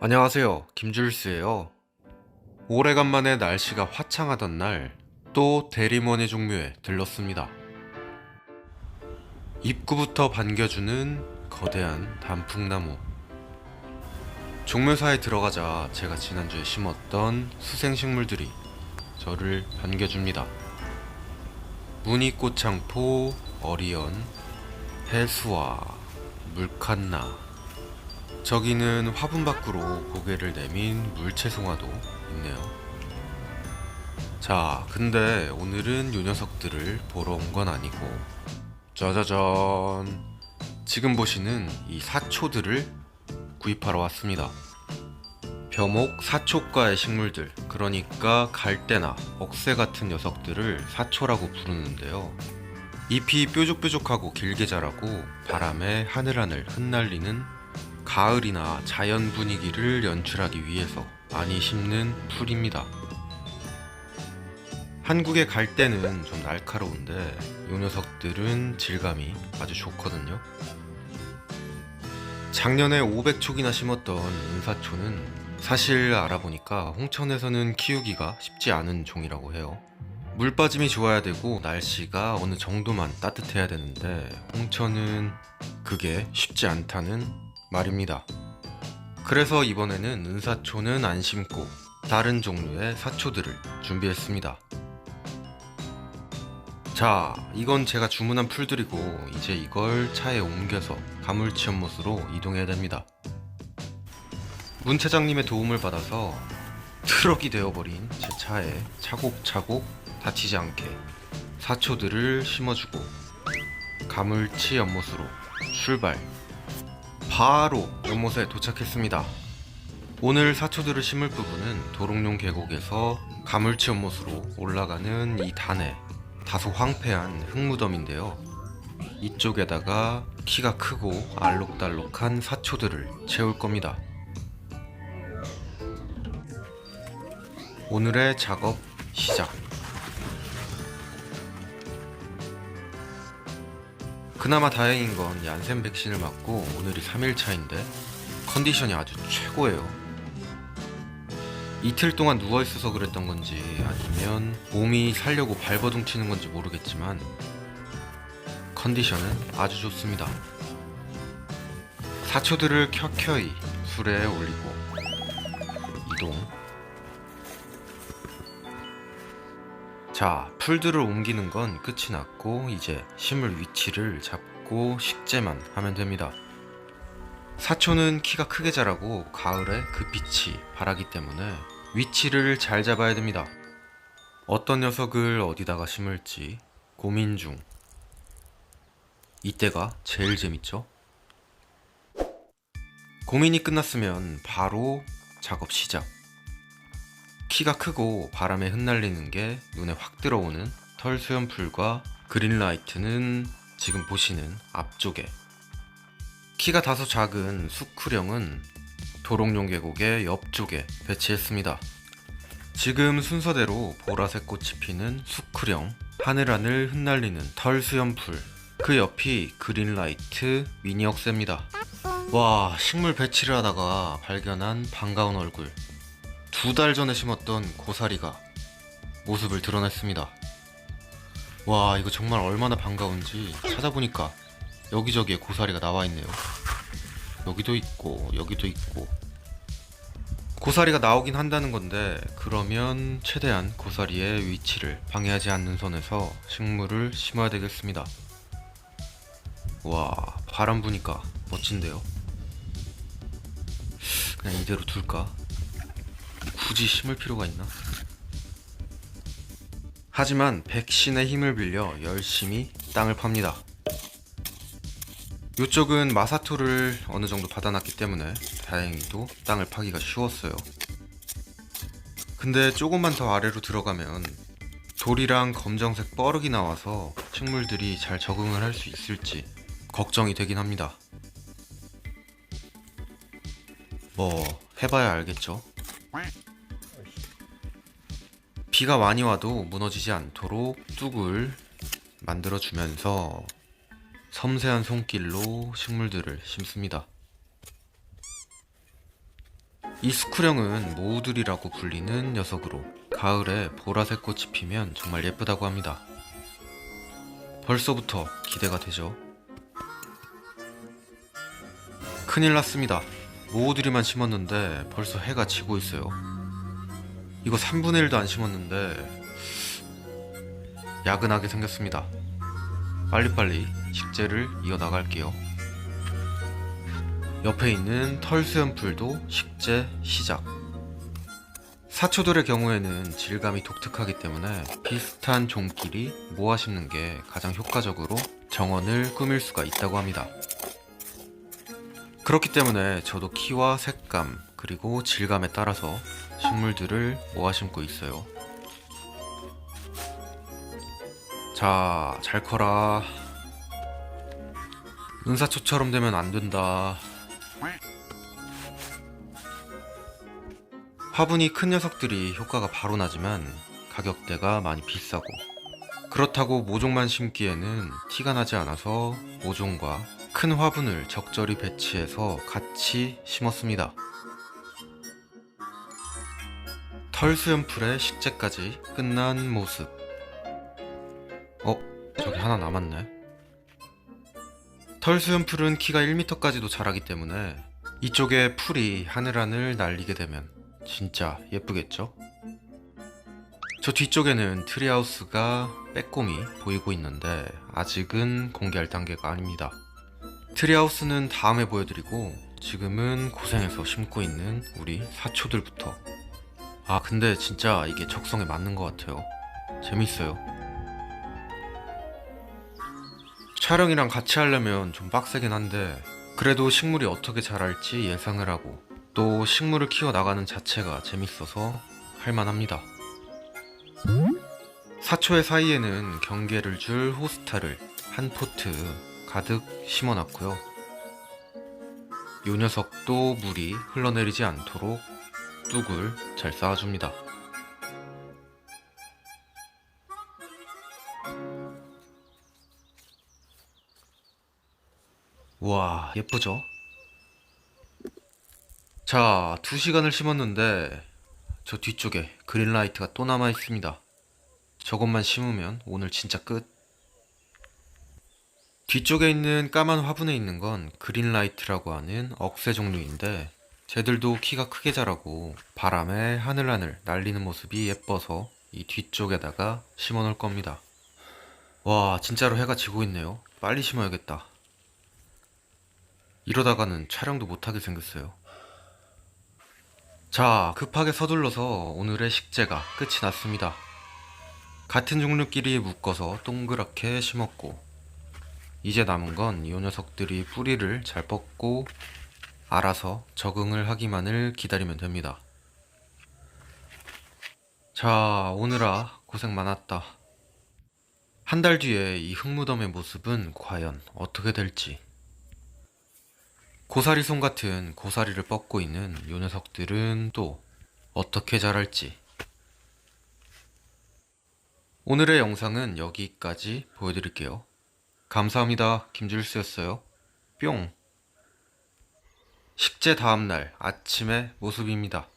안녕하세요. 김줄스예요. 오래간만에 날씨가 화창하던 날, 또 대리모네 종묘에 들렀습니다. 입구부터 반겨주는 거대한 단풍나무. 종묘사에 들어가자 제가 지난주에 심었던 수생식물들이 저를 반겨줍니다. 무늬꽃창포, 어리언, 해수와, 물칸나, 저기는 화분 밖으로 고개를 내민 물채송화도 있네요. 자, 근데 오늘은 요 녀석들을 보러 온 건 아니고, 짜자잔. 지금 보시는 이 사초들을 구입하러 왔습니다. 벼목 사초과의 식물들, 그러니까 갈대나 억새 같은 녀석들을 사초라고 부르는데요. 잎이 뾰족뾰족하고 길게 자라고 바람에 하늘하늘 흩날리는 가을이나 자연 분위기를 연출하기 위해서 많이 심는 풀입니다. 한국의 갈대는 좀 날카로운데 이 녀석들은 질감이 아주 좋거든요. 작년에 500촉이나 심었던 은사초는 사실 알아보니까 홍천에서는 키우기가 쉽지 않은 종이라고 해요. 물 빠짐이 좋아야 되고 날씨가 어느 정도만 따뜻해야 되는데 홍천은 그게 쉽지 않다는 말입니다. 그래서 이번에는 은사초는 안 심고 다른 종류의 사초들을 준비했습니다. 자, 이건 제가 주문한 풀들이고 이제 이걸 차에 옮겨서 가물치 연못으로 이동해야 됩니다. 문 차장님의 도움을 받아서 트럭이 되어버린 제 차에 차곡차곡 다치지 않게 사초들을 심어주고 가물치 연못으로 출발. 바로 연못에 도착했습니다. 오늘 사초들을 심을 부분은 도롱뇽 계곡에서 가물치 연못으로 올라가는 이 단에 다소 황폐한 흙무덤인데요. 이쪽에다가 키가 크고 알록달록한 사초들을 채울 겁니다. 오늘의 작업 시작. 그나마 다행인 건 얀센 백신을 맞고 오늘이 3일 차인데 컨디션이 아주 최고예요. 이틀 동안 누워 있어서 그랬던 건지 아니면 몸이 살려고 발버둥 치는 건지 모르겠지만 컨디션은 아주 좋습니다. 사초들을 켜켜이 술에 올리고 이동. 자, 풀들을 옮기는 건 끝이 났고 이제 심을 위치를 잡고 식재만 하면 됩니다. 사초는 키가 크게 자라고 가을에 그 빛이 바라기 때문에 위치를 잘 잡아야 됩니다. 어떤 녀석을 어디다가 심을지 고민 중. 이때가 제일 재밌죠? 고민이 끝났으면 바로 작업 시작. 키가 크고 바람에 흩날리는 게 눈에 확 들어오는 털 수염풀과 그린라이트는 지금 보시는 앞쪽에 키가 다소 작은 수쿠령은 도롱뇽 계곡의 옆쪽에 배치했습니다. 지금 순서대로 보라색 꽃이 피는 수쿠령, 하늘하늘 흩날리는 털 수염풀, 그 옆이 그린라이트 미니 억새입니다. 와, 식물 배치를 하다가 발견한 반가운 얼굴. 두 달 전에 심었던 고사리가 모습을 드러냈습니다. 와, 이거 정말 얼마나 반가운지 찾아보니까 여기저기에 고사리가 나와 있네요. 여기도 있고, 여기도 있고. 고사리가 나오긴 한다는 건데, 그러면 최대한 고사리의 위치를 방해하지 않는 선에서 식물을 심어야 되겠습니다. 와, 바람 부니까 멋진데요? 그냥 이대로 둘까? 굳이 심을 필요가 있나? 하지만 백신의 힘을 빌려 열심히 땅을 팝니다. 이쪽은 마사토를 어느 정도 받아놨기 때문에 다행히도 땅을 파기가 쉬웠어요. 근데 조금만 더 아래로 들어가면 돌이랑 검정색 뻐르기 나와서 식물들이 잘 적응을 할 수 있을지 걱정이 되긴 합니다. 뭐 해봐야 알겠죠. 비가 많이 와도 무너지지 않도록 뚝을 만들어주면서 섬세한 손길로 식물들을 심습니다. 이 스쿠령은 모우들이라고 불리는 녀석으로 가을에 보라색 꽃이 피면 정말 예쁘다고 합니다. 벌써부터 기대가 되죠. 큰일 났습니다. 모우들이만 심었는데 벌써 해가 지고 있어요. 이거 3분의 1도 안 심었는데 야근하게 생겼습니다. 빨리빨리 식재를 이어나갈게요. 옆에 있는 털수염풀도 식재 시작. 사초들의 경우에는 질감이 독특하기 때문에 비슷한 종끼리 모아 심는 게 가장 효과적으로 정원을 꾸밀 수가 있다고 합니다. 그렇기 때문에 저도 키와 색감 그리고 질감에 따라서 식물들을 모아 심고 있어요. 자, 잘 커라. 은사초처럼 되면 안 된다. 화분이 큰 녀석들이 효과가 바로 나지만 가격대가 많이 비싸고 그렇다고 모종만 심기에는 티가 나지 않아서 모종과 큰 화분을 적절히 배치해서 같이 심었습니다. 털수염풀의 식재까지 끝난 모습. 어, 저기 하나 남았네. 털수염풀은 키가 1m까지도 자라기 때문에 이쪽에 풀이 하늘하늘 날리게 되면 진짜 예쁘겠죠? 저 뒤쪽에는 트리하우스가 빼꼼히 보이고 있는데 아직은 공개할 단계가 아닙니다. 트리하우스는 다음에 보여드리고 지금은 고생해서 심고 있는 우리 사초들부터 아 근데 진짜 이게 적성에 맞는 것 같아요. 재밌어요. 촬영이랑 같이 하려면 좀 빡세긴 한데 그래도 식물이 어떻게 자랄지 예상을 하고 또 식물을 키워 나가는 자체가 재밌어서 할만합니다. 사초의 사이에는 경계를 줄 호스타를 한 포트 가득 심어놨고요. 요 녀석도 물이 흘러내리지 않도록 뚝을 잘 쌓아줍니다. 와 예쁘죠? 자, 두 시간을 심었는데 저 뒤쪽에 그린라이트가 또 남아 있습니다. 저것만 심으면 오늘 진짜 끝. 뒤쪽에 있는 까만 화분에 있는 건 그린라이트라고 하는 억새 종류인데 쟤들도 키가 크게 자라고 바람에 하늘하늘 날리는 모습이 예뻐서 이 뒤쪽에다가 심어 놓을 겁니다. 와, 진짜로 해가 지고 있네요. 빨리 심어야겠다. 이러다가는 촬영도 못하게 생겼어요. 자, 급하게 서둘러서 오늘의 식재가 끝이 났습니다. 같은 종류끼리 묶어서 동그랗게 심었고, 이제 남은 건 이 녀석들이 뿌리를 잘 뻗고 알아서 적응을 하기만을 기다리면 됩니다. 자, 오늘아 고생 많았다. 한 달 뒤에 이 흙무덤의 모습은 과연 어떻게 될지. 고사리 손 같은 고사리를 뻗고 있는 요 녀석들은 또 어떻게 자랄지. 오늘의 영상은 여기까지 보여드릴게요. 감사합니다. 김질수였어요. 뿅. 식재 다음날 아침의 모습입니다.